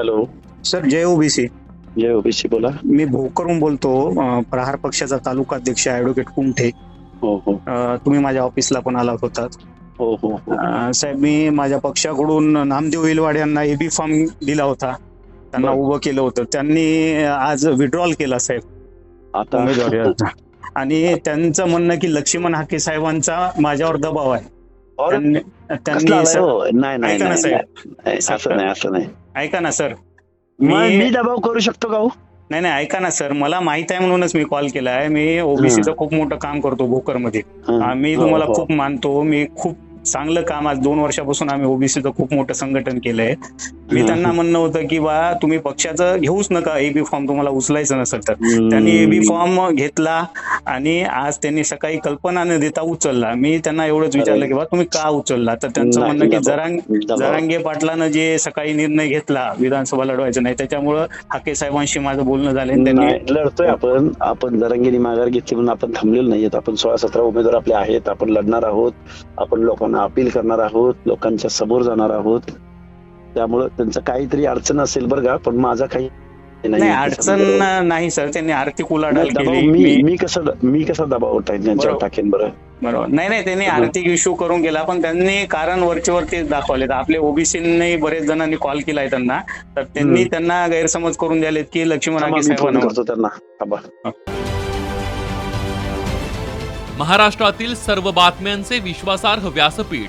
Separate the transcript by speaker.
Speaker 1: Hello.
Speaker 2: Sir जय OBC
Speaker 1: जय OBC बोला.
Speaker 2: मी भोकरून बोलतो प्रहार पक्षाचा तालुका अध्यक्ष ऍडव्होकेट कुंठे.
Speaker 1: हो हो.
Speaker 2: तुम्ही माझ्या ऑफिसला पण आला होतात
Speaker 1: हो हो हो.
Speaker 2: साहेब मी माझ्या पक्षाकडून नामदेव इलवाड यांना एबी फॉर्म दिला होता. त्यांना. उभं केलं होतं. त्यांनी आज विड्रॉल केला साहेब.
Speaker 1: आता.
Speaker 2: आणि त्यांचं म्हणणं की लक्ष्मण हाके साहेबांचा माझ्यावर दबाव आहे.
Speaker 1: नाही नाही. असं नाही असं नाही.
Speaker 2: ऐका ना सर. मी
Speaker 1: दबाव करू शकतो का हो?
Speaker 2: नाही नाही ऐका ना सर. मला माहीत आहे म्हणूनच मी कॉल केला आहे. मी ओबीसीचं खूप मोठं काम करतो भोकरमध्ये. मी
Speaker 1: हो,
Speaker 2: तुम्हाला
Speaker 1: हो.
Speaker 2: खूप मानतो. मी खूप चांगलं काम आज दोन वर्षापासून आम्ही ओबीसीचं खूप मोठं संघटन केलंय. मी. त्यांना म्हणणं होतं की बा तुम्ही पक्षाचं घेऊच नका. एबी फॉर्म तुम्हाला उचलायचं नसेल तर. त्यांनी एबी फॉर्म घेतला. आणि आज त्यांनी सकाळी कल्पना न देता उचलला. मी त्यांना एवढंच विचारलं की बा तुम्ही का उचलला? तर त्यांचं म्हणणं की जरांग. जरांगे पाटलानं जे सकाळी निर्णय घेतला विधानसभा लढवायचं नाही त्याच्यामुळं हाके साहेबांशी माझं बोलणं झालं त्यांनी
Speaker 1: लढतोय आपण. आपण जरंगीने माघार घेतली म्हणून आपण थांबलेलो नाहीयेत. आपण सोळा सतरा उमेदवार आपले आहेत. आपण लढणार आहोत. आपण लोकांना अपील करणार आहोत. लोकांच्या समोर जाणार आहोत. त्यामुळं त्यांचं काहीतरी अडचण असेल बरं का पण माझा काही
Speaker 2: नाही अडचण नाही सर. त्यांनी आर्थिक उलाढाल केली.
Speaker 1: मी कसं मी कसा दबाव त्यांच्यावर
Speaker 2: बरोबर.
Speaker 1: टाकेन बरं?
Speaker 2: बरोबर. नाही नाही त्यांनी. आर्थिक इश्यू करून गेला पण त्यांनी कारण वरचेवर तेच दाखवले आपले ओबीसीने बरेच जणांनी कॉल केलाय त्यांना. तर त्यांनी. त्यांना गैरसमज करून द्यालेत की लक्ष्मण
Speaker 1: त्यांना.
Speaker 3: महाराष्ट्रातील सर्व बातम्यांचे विश्वासार्ह व्यासपीठ.